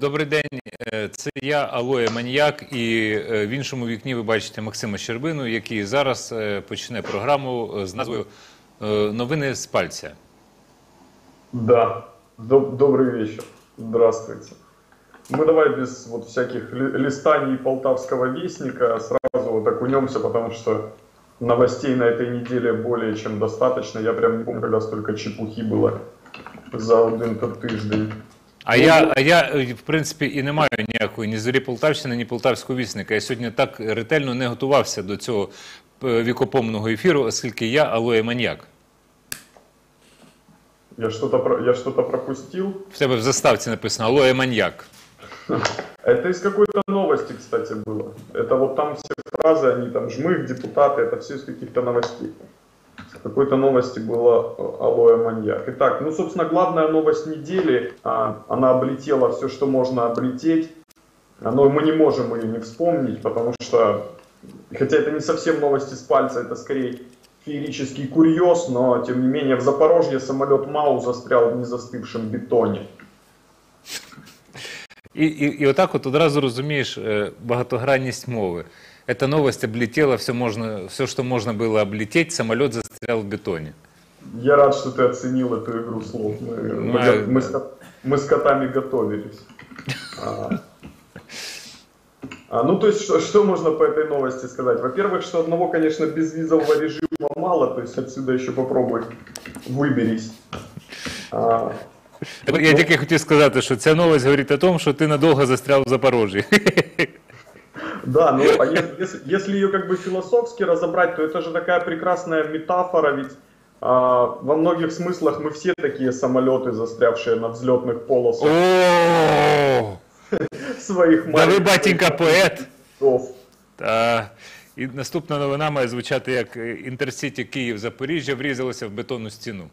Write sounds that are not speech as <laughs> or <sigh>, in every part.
Добрий день, Е, це я Алоя Маніяк, і е, в іншому вікні ви бачите Максима Щербину, який зараз е, почне програму е, з назвою е, Новини з пальця. Да, Доб- добрый вечер. Здравствуйте. Мы давай без вот всяких ли- листаний Полтавского вестника сразу вот окунемся, потому что новостей на этой неделе более чем достаточно. Я прям не помню, когда столько чепухи было за один тот тиждень. А я, а я, е, в принципі, і не маю ніякої ні зорі Полтавщини, ні полтавського вісника. Я сьогодні так ретельно не готувався до цього е, вікопомного ефіру, оскільки я Алоя Маніяк. Я что-то про- я что-то пропустил. В тебе в заставці написано Алоя Маньяк. Это из какой-то новости, кстати, было. Это вот там все фразы, они там жмых, депутаты, это все из каких-то новостей. В какой-то новости было э, алоэ маньяк. Итак, ну, собственно, главная новость недели, а, она облетела все, что можно облететь. А, Но мы не можем ее не вспомнить, потому что, хотя это не совсем новости с пальца, это скорее феерический курьез, но, тем не менее, в Запорожье самолет МАУ застрял в незастывшем бетоне. І, і, і отак от одразу розумієш е, багатогранність мови. Эта новость облетела, все, можно, все, что можно было облететь, самолет застрял в бетоне. Я рад, что ты оценил эту игру слов. Мы, Ну, мы, а- мы с, ко- мы с котами готовились. А. А, ну, то есть, что, что можно по этой новости сказать? Во-первых, что одного, конечно, безвизового режима мало, то есть отсюда еще попробуй выберись. А, Так Я тільки хотів сказати, що ця новость говорить о том, що ти надовго застрял в Запорожжі. <laughs> да, ну, а если, если, если ее как бы философски разобрать, то это же такая прекрасная метафора, ведь а, во многих смыслах мы все такие самолеты, застрявшие на взлетных полосах О, <laughs> своих да ви, маленьких батенька, поет. городов. Та, і наступна новина має звучати як е, Інтерсіті Київ-Запоріжжя врізалося в бетонну стіну.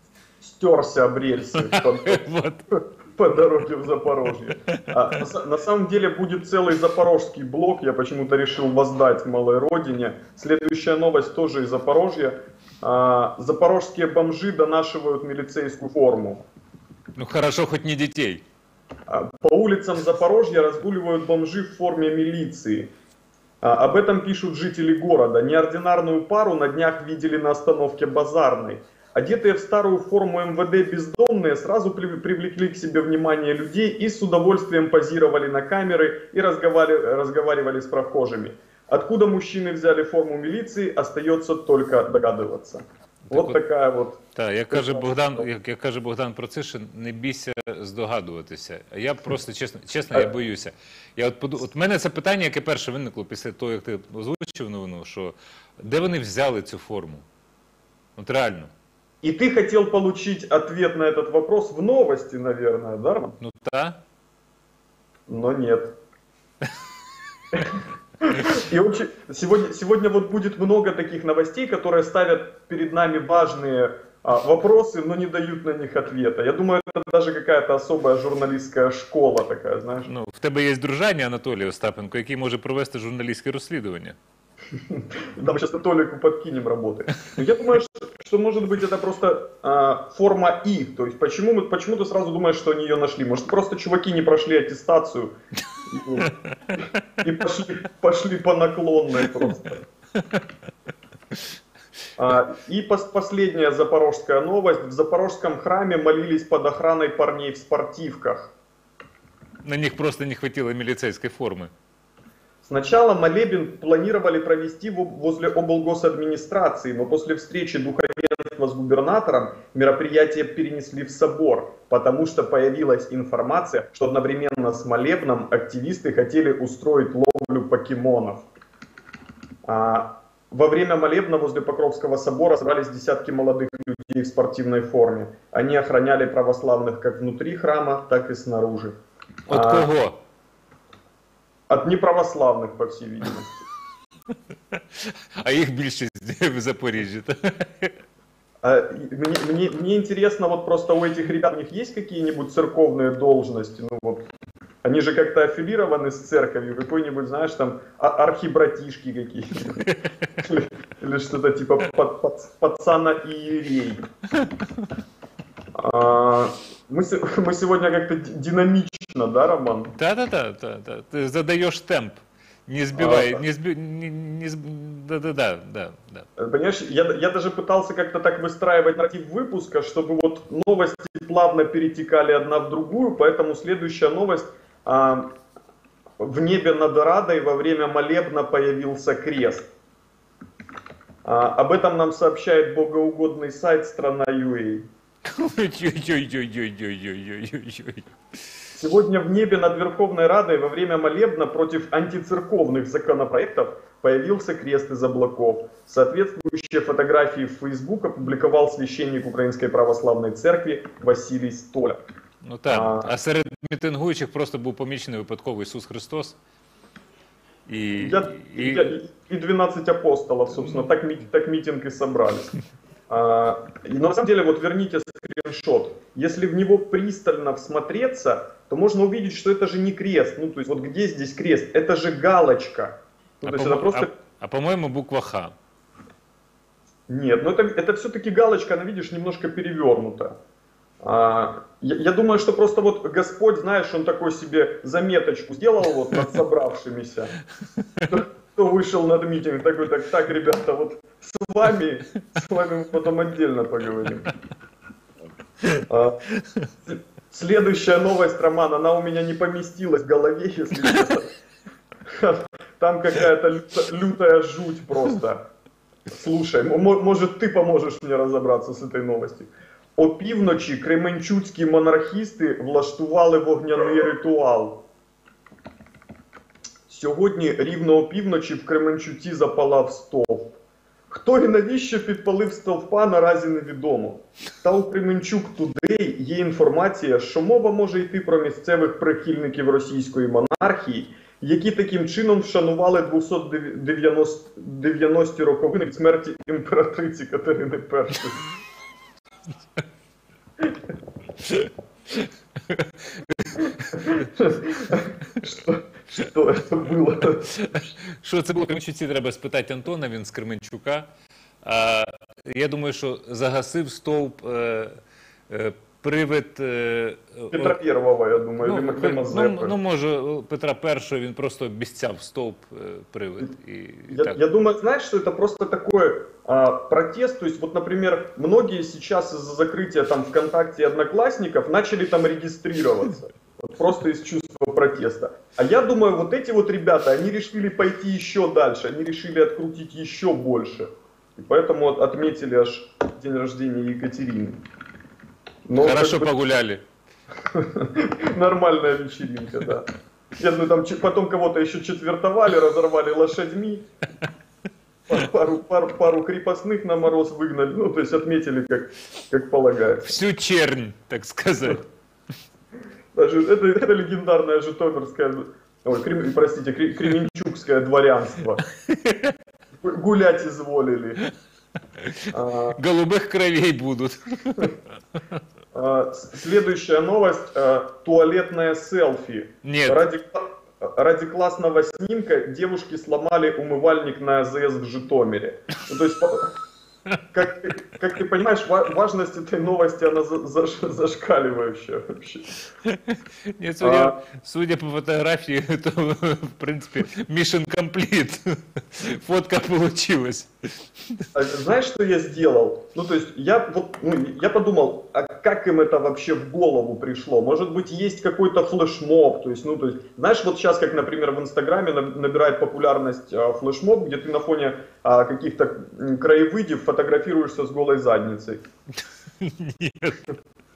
стерся об рельсы <laughs> по, Вот. по дороге в Запорожье. А, на, на самом деле будет целый запорожский блок, я почему-то решил воздать малой родине. Следующая новость тоже из Запорожья. А, запорожские бомжи донашивают милицейскую форму. Ну хорошо, хоть не дітей. А, По улицам Запорожья разгуливают бомжи в форме милиции. А, Об этом пишут жители города. Неординарную пару на днях видели на остановке Базарной. Одетые в старую форму МВД бездомные сразу при- привлекли к себе внимание людей и с удовольствием позировали на камеры и разговаривали, разговаривали с прохожими. Откуда мужчины взяли форму милиции, остается только догадываться. Вот вот- такая вот Так, як каже Богдан, як, як каже Богдан Процишин, не бійся здогадуватися. А я просто чесно, чесно, я боюся. Я от поду, от в мене це питання, яке перше виникло після того, як ти озвучив новину, що де вони взяли цю форму? От реально. И ты хотел получить ответ на этот вопрос в новости, наверное, да? Роман? Ну та. Но нет. И вообще, сегодня, сегодня вот будет много таких новостей, которые ставят перед нами важные а, вопросы, но не дают на них ответа. Я думаю, это даже какая-то особая журналистская школа такая, знаешь. Ну, в тебе є дружання Анатолій Остапенко, який може провести журналістське розслідування. <laughs> Да, мы сейчас Толику подкинем работы. Но я думаю, что, что может быть это просто а, форма И. То есть почему, мы, почему ты сразу думаешь, что они ее нашли? Может просто чуваки не прошли аттестацию и, и пошли, пошли по наклонной просто. А, и пос- последняя запорожская новость. В запорожском храме молились под охраной парней в спортивках. На них просто не хватило міліцейської форми. Сначала молебен планировали провести возле облгосадминистрации, но после встречи духовенства с губернатором мероприятие перенесли в собор, потому что появилась информация, что одновременно с молебном активисты хотели устроить ловлю покемонов. А, во время молебна возле Покровского собора собрались десятки молодых людей в спортивной форме. Они охраняли православных как внутри храма, так и снаружи. От А. кого? От неправославных, по всей видимости. А їх більшість <laughs> в Запоріжжі. та? А, и Мне, мне, мне интересно, вот просто у этих ребят, у них есть какие-нибудь церковные должности? Ну вот, они же как-то аффилированы с церковью, какой-нибудь, знаешь, там а- архибратишки какие-то. Или, или что-то типа пад- пад- пацана иерей. А, мы, <laughs> мы сегодня как-то динамично, да, Роман? Да-да-да, да, да. Ты задаешь темп. Не сбивай, А, не сби... не, не сб- Да-да-да, да, да. Э, Понимаешь, я, я даже пытался как-то так выстраивать нарратив выпуска, чтобы вот новости плавно перетекали одна в другую, поэтому следующая новость. а, в небе над Радой во время молебна появился крест. А, об этом нам сообщает богоугодный сайт страна.ua. Сегодня в небе над Верховной Радой во время молебна против антицерковных законопроектов появился крест из облаков. Соответствующие фотографии в Facebook опубликовал священник Украинской Православной Церкви Василий Столяр. Ну так, а, а серед мітингуючих просто был помічений випадково Иисус Христос. І, я, і... И 12 апостолов, собственно, так, так митинг и собрались. А, и на самом деле, вот верните скриншот. Если в него пристально всмотреться, то можно увидеть, что это же не крест. Ну, то есть, вот где здесь крест? Это же галочка. Ну, а, то есть, это просто... а, а по-моєму, буква Х. Нет, ну это, это все-таки галочка, она, видишь, немножко перевернута. А, я, я думаю, что просто вот Господь, знаешь, он такой себе заметочку сделал вот над собравшимися. <laughs> Кто, кто вышел над митинг, такой, так, так, ребята, вот с вами, с вами мы потом отдельно поговорим. А, с- следующая новость, Роман, она у меня не поместилась в голове, если честно. Там какая-то люта- лютая жуть просто. Слушай, м- мо- может ты поможешь мне разобратися з цією новостю. Опівночі кременчуцькі монархісти влаштували вогняний ритуал. Сьогодні рівно опівночі в Кременчуці запалав стовп. Хто і навіщо підпалив стовпа, наразі невідомо. Та у Кременчук Today є інформація, що мова може йти про місцевих прихильників російської монархії, які таким чином вшанували 290 роковини від смерті імператриці Катерини І. <laughs> Що, це було? Що це було Кременчуці, треба спитати Антона, він з Кременчука. Я думаю, що загасив стовп е, е, привид. Е, Петра Первого, я думаю, ну, или ви- ну, ну, може, Петра І він просто обіцяв стовп привид. І Я, так. я думаю, знаешь, что это просто такой а, протест. То есть, вот, например, многие сейчас из-за закрытия там ВКонтакте и Одноклассников начали там регистрироваться. Вот просто из чувства протеста. А я думаю, вот эти вот ребята, они решили пойти еще дальше, они решили открутить еще больше. И поэтому отметили аж день рождения Екатерины. Но Хорошо как бы <laughs> погуляли. нормальная вечеринка, да. Нет, ну там потом кого-то еще четвертовали, разорвали лошадьми. Пару, пару, пару крепостных на мороз выгнали, ну, то есть отметили, как, как полагается. Всю чернь, так сказати. Это, это легендарное житомирское, ой, крем- простите, кре- кременчугское дворянство. Гу- Гулять изволили. А, Голубих кровей будуть. а, следующая новость. а, туалетное селфи. Ні, Ради, ради классного снимка девушки сломали умывальник на АЗС в Житомире. Ну, то есть, как, ты- как ты понимаешь, ва- важность этой новости, она за- заш- зашкаливающая вообще. Ні, судя, А. судя по фотографії, то <laughs> в принципі mission complete. Фотка получилась. А Знаешь, что я сделал? Ну, то есть, я вот, ну, я подумал, а как им это вообще в голову пришло? Может быть, есть какой-то флешмоб? То есть, ну, то есть, знаешь, вот сейчас, как, например, в Инстаграме наб- набирает популярность а, флешмоб, где ты на фоне а, каких-то м, краевыдев фотографируешься с голой задницей. Ні.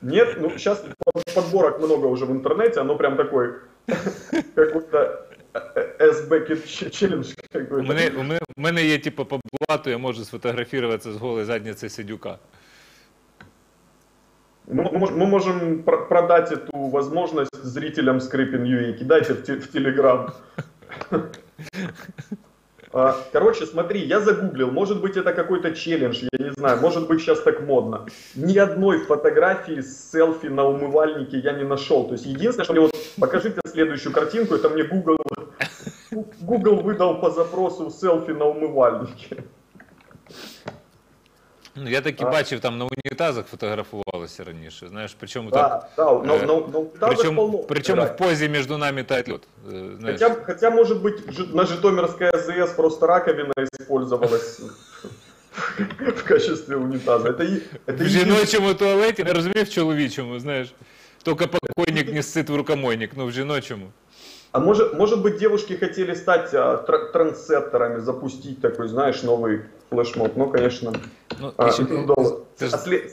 Нет, ну сейчас подборок много уже в интернете, оно прям такой <laughs> какой-то S-Bucket челлендж У какой-то. мене, у, мене, у мене є типу по блату, я можу сфотографуватися з голої задниці Сидюка. Мы, мы мож- мы можем пр- продать эту возможность зрителям Scraping.ua. Кидайте в, в Телеграм. <laughs> А, Короче, смотри, я загуглил, может быть это какой-то челлендж, я не знаю, может быть сейчас так модно. Ни одной фотографии с селфи на умывальнике я не нашел. То есть единственное, что мне вот покажите следующую картинку, это мне Google, Google выдал по запросу селфи на умывальнике. Ну, я таки А. бачив, там на унітазах фотографувалися раніше. Знаєш, причому так. Да, да, но, Э, но, но унитазах Причому, полно причому в играть. позі між нами тает лед. Е, Знаєш. Хотя, хотя, может быть, жи- на Житомирской АЗС просто раковина использовалась в качестве унитаза. Это, и- это В единственное- жіночому туалеті, не розумів в чоловічому, знаєш. Тільки покойник не сит в рукомойник, ну в жіночому. А может, может быть, девушки хотели стать а, тр- трендсеттерами, запустить такой, знаешь, новый флешмоб. Ну, конечно. Ну, А, ще- ну, да. це ж след-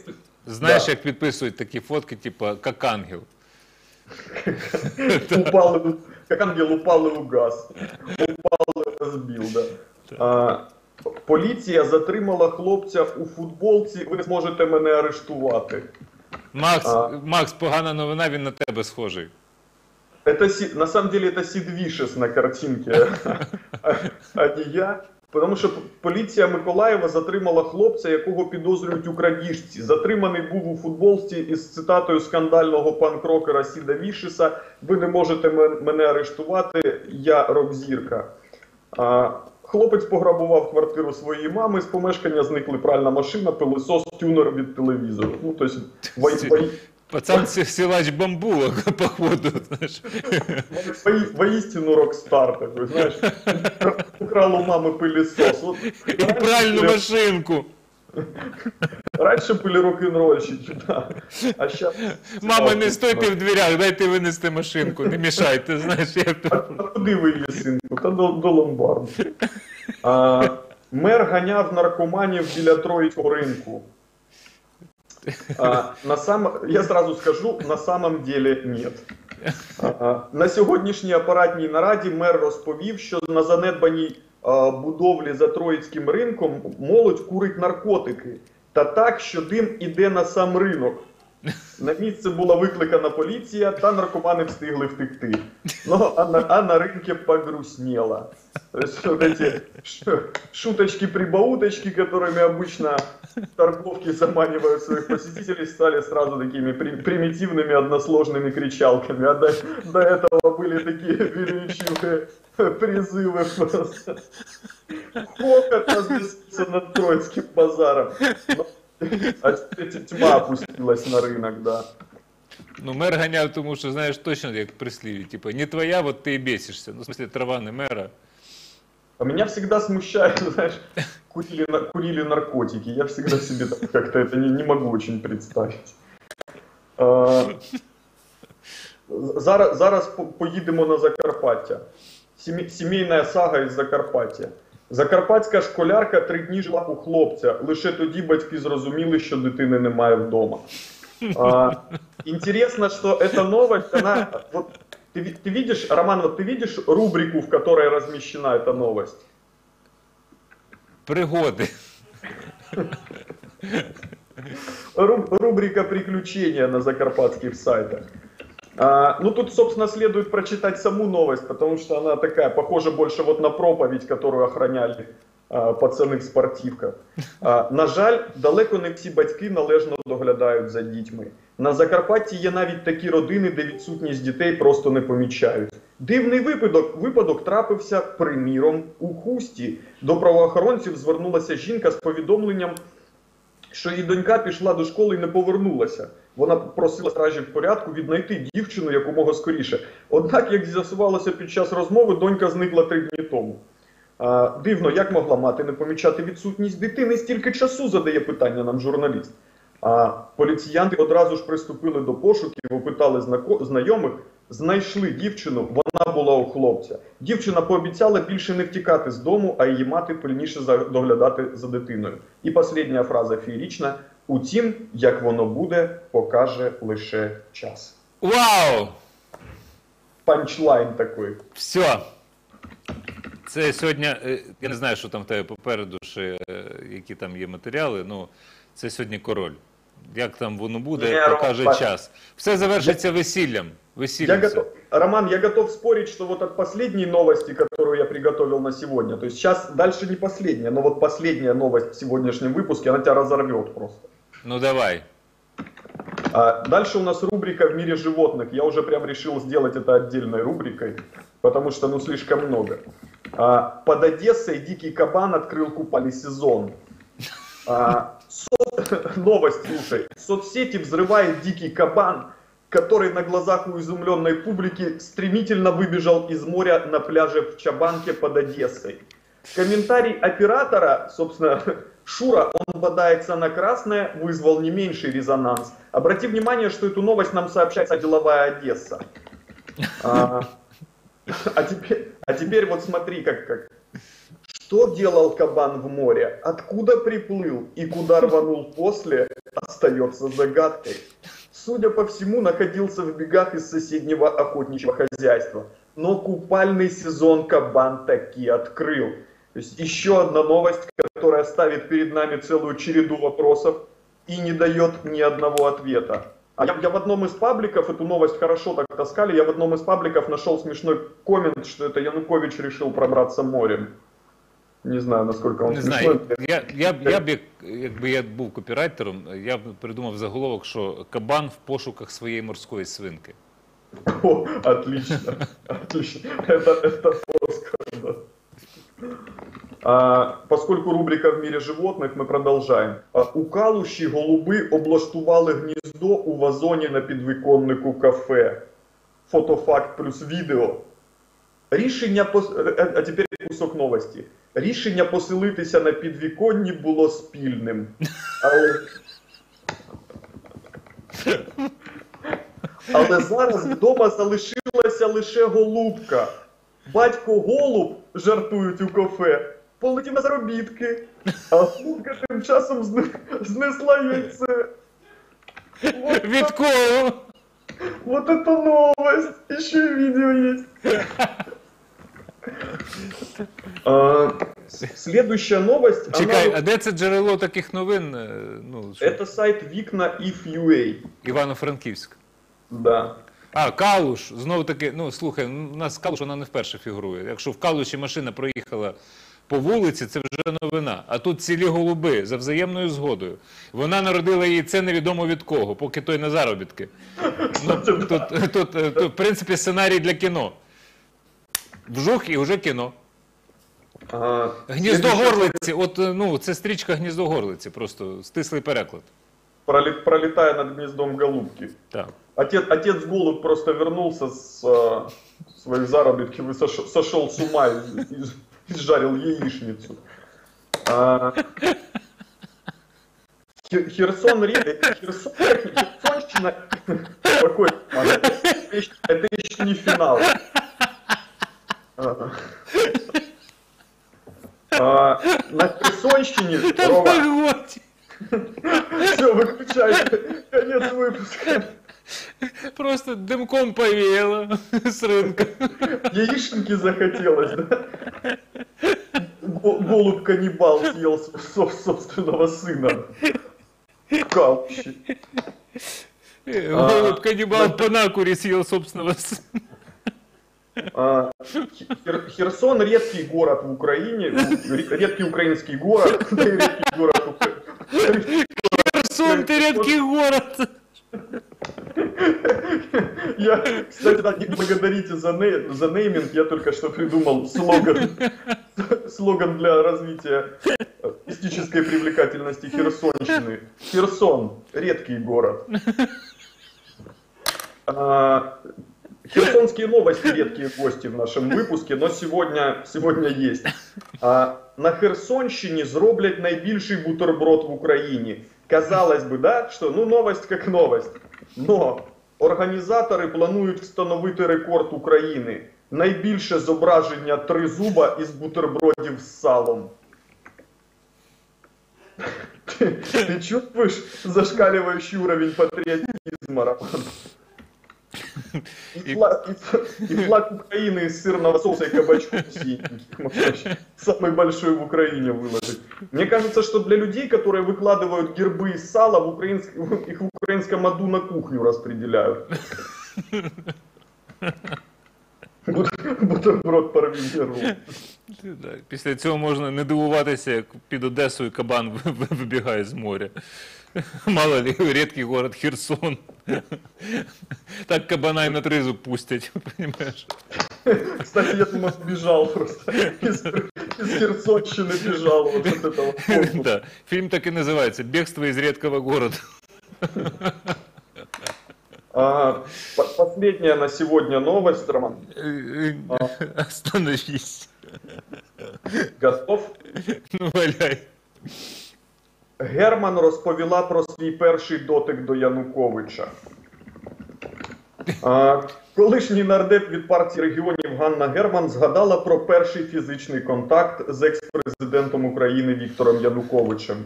знаєш, да. як підписують такі фотки, типу, як ангел. <laughs> упал, как ангел упал и угас. Упал и разбил, да. А, поліція затримала хлопця у футболці. Ви зможете мене арештувати. Макс, А. Макс, погана новина, він на тебе схожий. Это на самом деле это Сид Вишес на картинке, а не я. Тому що поліція Миколаєва затримала хлопця, якого підозрюють у крадіжці. Затриманий був у футболці із цитатою скандального панк-рокера Сіда Вішеса. Ви не можете мене арештувати, я рок-зірка. Хлопець пограбував квартиру своєї мами. З помешкання зникли пральна машина, пилосос, тюнер від телевізору. Ну, тобто, Пацан сі- силач бамбулок, <laughs> походу, знаєш. Во- Воистину рок-стар такой, знаешь. Украл у мамы пылесос. Вот І пральну раньше, машинку. раньше были рок-н-ролльщики, да. А сейчас... Мама, не стойте в дверях, дайте винести машинку, не мішайте, знаєш, як А, то. а куди ви її, синку? Та до, до ломбарду. А, мер ганяв наркоманів біля Троїцького ринку. А, на сам... Я сразу скажу, на самом деле нет. На сьогоднішній апаратній нараді мер розповів, що на занедбаній будовлі за Троїцьким ринком молодь курить наркотики. Та так, що дим іде на сам ринок. На місце була викликана поліція, та наркомани встигли втекти. Ну, а на, а на рынке погрустнело. То есть вот эти ш- шуточки-прибауточки, которыми обычно торговки заманивают своих посетителей, стали сразу такими при- примитивными односложными кричалками. А до, до этого были такие величивые призывы просто. Хохот разнесся над Троицким базаром. Но- А теперь тьма опустилась на рынок, да. Ну, мер ганяв, тому що, знаєш, точно як при сліві, типу, не твоя, от ти і бесишся. Ну, в смысле, трава не мера. А меня всегда смущает, <laughs> знаешь, курили, на- курили наркотики. Я всегда себе так как-то это не, не могу очень представить. А, зараз, зараз по- поїдемо на Закарпаття. Сімі- Сімейна сага із Закарпаття. Закарпатська школярка три дні жила у хлопця. Лише тоді батьки зрозуміли, що дитини немає вдома. А, интересно, что эта новость, она... Вот, ты, ви- ты видишь, Роман, вот ты видишь рубрику, в которой размещена эта новость? Пригоди. Ру- рубрика «Приключения» на закарпатских сайтах. А, ну, тут, собственно, следует прочитать саму новость, потому что она такая, похожа больше вот на проповедь, которую охраняли а, пацани в спортивках. А, на жаль, далеко не всі батьки належно доглядають за дітьми. На Закарпатті є навіть такі родини, де відсутність дітей просто не помічають. Дивний випадок, випадок трапився, приміром, у хусті. До правоохоронців звернулася жінка з повідомленням, що її донька пішла до школи і не повернулася. Вона просила в порядку віднайти дівчину якомога скоріше. Однак, як з'ясувалося під час розмови, донька зникла три дні тому. А, дивно, як могла мати не помічати відсутність дитини, стільки часу задає питання нам журналіст. А поліціянти одразу ж приступили до пошуків, опитали знайомих, знайшли дівчину, вона була у хлопця. Дівчина пообіцяла більше не втікати з дому, а її мати пильніше доглядати за дитиною. І остання фраза феєрічна: утім, як воно буде, покаже лише час. Вау! Панчлайн такий. Все. Це сьогодні, е, я не знаю, що там в тебе попереду, ще, е, які там є матеріали. Ну, це сьогодні король. Як там воно буде, Ні, покаже Ром, час. Все завершиться весіллям. Я Весіллям. все. готов, Роман, я готов спорить, что вот от последней новости, которую я приготовил на сегодня, то есть сейчас дальше не последняя, но вот последняя новость в сегодняшнем выпуске, она тебя разорвет просто. Ну давай. А дальше у нас рубрика «В мире животных». Я уже прям решил сделать это отдельной рубрикой, потому что ну слишком много. А, под Одессой дикий кабан открыл купальный сезон. А, со- <laughs> Новость, слушай. Соцсети взрывает дикий кабан, который на глазах у изумленной публики стремительно выбежал из моря на пляже в Чабанке под Одессой. Комментарий оператора, собственно, <laughs> Шура, он бодается на красное, вызвал не меньший резонанс. Обрати внимание, что эту новость нам сообщает деловая Одесса. А, <laughs> а теперь, а теперь вот смотри, как, как. Что делал кабан в море? Откуда приплыл и куда рванул после, остается загадкой. Судя по всему, находился в бегах из соседнего охотничьего хозяйства. Но купальный сезон кабан таки открыл. То есть еще одна новость, которая ставит перед нами целую череду вопросов и не дает ни одного ответа. А я, я в одном из пабликов, эту новость хорошо так таскали, я в одном из пабликов нашел смешной коммент, что это Янукович решил пробраться морем. Не знаю, насколько он Не смешной. знаю, я, я, б- я б, як, якби я був копірайтером, я б придумав заголовок, що кабан в пошуках своєї морської свинки. О, отлично, <laughs> отлично. Это, это Оскар, да. А, поскольку рубрика в мире животных, мы продолжаем. А, у Калуші голуби облаштували гніздо у вазоні на підвіконнику кафе. Фотофакт плюс відео. Рішення пос... е, А тепер Кусок новості. Рішення поселитися на підвіконні було спільним. Але... Але зараз вдома залишилася лише голубка. Батько голуб, жартують у кафе, полетів на заробітки, а голубка тим часом зне- знесла яйце. Вот, Від кого? вот это новость! Еще и видео есть. А, Следующая новость. Чекай, а де це джерело таких новин? Е, Ну? Это сайт Викна If.ua. Івано-Франківськ. Да. А, Калуш, знову таки, ну слухай, у нас Калуш вона не вперше фігурує. Якщо в Калуші машина проїхала по вулиці, це вже новина. А тут цілі голуби за взаємною згодою. Вона народила її це невідомо від кого, поки той на заробітки. <laughs> Ну, тут, тут, тут, е, тут, в принципі, сценарій для кіно. Вжух і вже кіно. А, Гніздо следующая- горлиці, от е, ну, це стрічка гніздо горлиці, просто стислий переклад. Пролет- пролетая над гнездом голубки. Так. Отец, отец голубь просто вернулся с э, своих заработков и сошел, сошел с ума и, и, и сжарил яичницу. А, Хер- Херсон, Ре- э, Херсон, Херсонщина, какой, а, это, еще, это еще не финал. А, а, на Херсонщине, все, выключай, конец выпуска. Просто димком повеяло з ринку. Яичники захотелось, да? Го- Голубь-каннибал съел с- со- собственного сына. Калчи. Голубь каннибал по накуре съел собственного сына. А, Хер- Херсон редкий город в Украине, ну, ре- редкий украинский город, <laughs> редкий город Херсон, ты редкий город. Я, кстати, да, не благодарите за, ней- за нейминг, я только что придумал слоган, слоган для развития мистической привлекательности Херсонщины. Херсон, редкий город. А, Херсонские новости, редкие гости в нашем выпуске, но сегодня, сегодня есть. А, на Херсонщині зроблять найбільший бутерброд в Україні. Казалось би, да, що ну новость як новость. Но організатори планують встановити рекорд України. Найбільше зображення тризуба із бутербродів з салом. Ти, ти чувствуєш зашкаливающий уровень патриотизма, Роман? И флаг, и ф- и флаг Украины из сырного соуса и кабачков синеньких можно вообще самый большой в Украине выложить. Мне кажется, что для людей, которые выкладывают гербы из сала, в украинск- их в украинском аду на кухню распределяют. Бут- Бутерброд парвінеру. Да, Після цього можна не дивуватися, як під Одесою кабан ви- ви- вибігає з моря. <laughs> Мало ли, рідкий город Херсон. Так кабана і на тризу пустять, <laughs> розумієш? Кстати, я думаю, сбежал просто из, из Херсонщины бежал вот от этого. фокуса. <laughs> Да. Фильм так и называется «Бегство из редкого города». А, по- Последняя на сегодня новость, Роман. Э, э, Остановись. Готов? Ну, валяй. Герман розповіла про свій перший дотик до Януковича. А, колишній нардеп від партії регіонів Ганна Герман згадала про перший фізичний контакт з екс-президентом України Віктором Януковичем.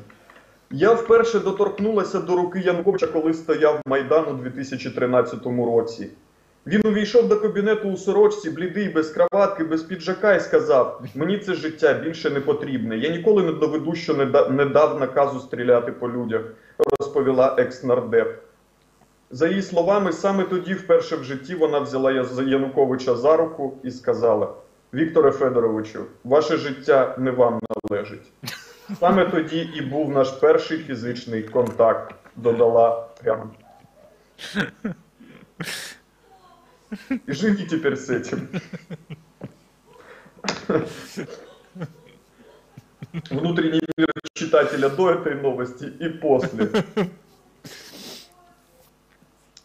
Я вперше доторкнулася до руки Януковича, коли стояв Майдан у 2013 році. Він увійшов до кабінету у сорочці, блідий, без краватки, без піджака, і сказав: Мені це життя більше не потрібне. Я ніколи не доведу, що не, дав наказу стріляти по людях, розповіла екс-нардеп. За її словами, саме тоді, вперше в житті, вона взяла Януковича за руку і сказала: Вікторе Федоровичу, ваше життя не вам належить. Саме тоді і був наш перший фізичний контакт, додала Герман. И живи теперь с этим. Внутренний мир читателя до этой новости и после.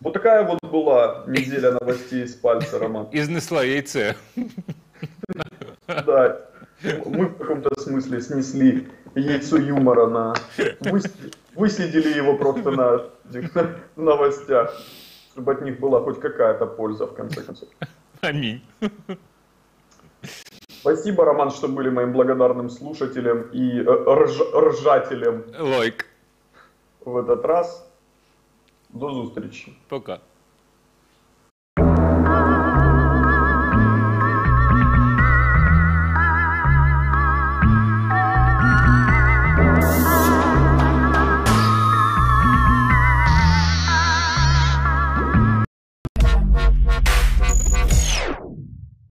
Вот такая вот была неделя новостей с пальца, Роман. І знесла яйце. Да, мы в каком-то смысле снесли яйцо юмора на... выс- Выследили его просто на этих новостях, чтобы от них была хоть какая-то польза, в конце концов. <laughs> Амінь. Спасибо, Роман, что были моим благодарным слушателем и э, рж- ржателем Лайк. в этот раз. До зустрічі. Пока.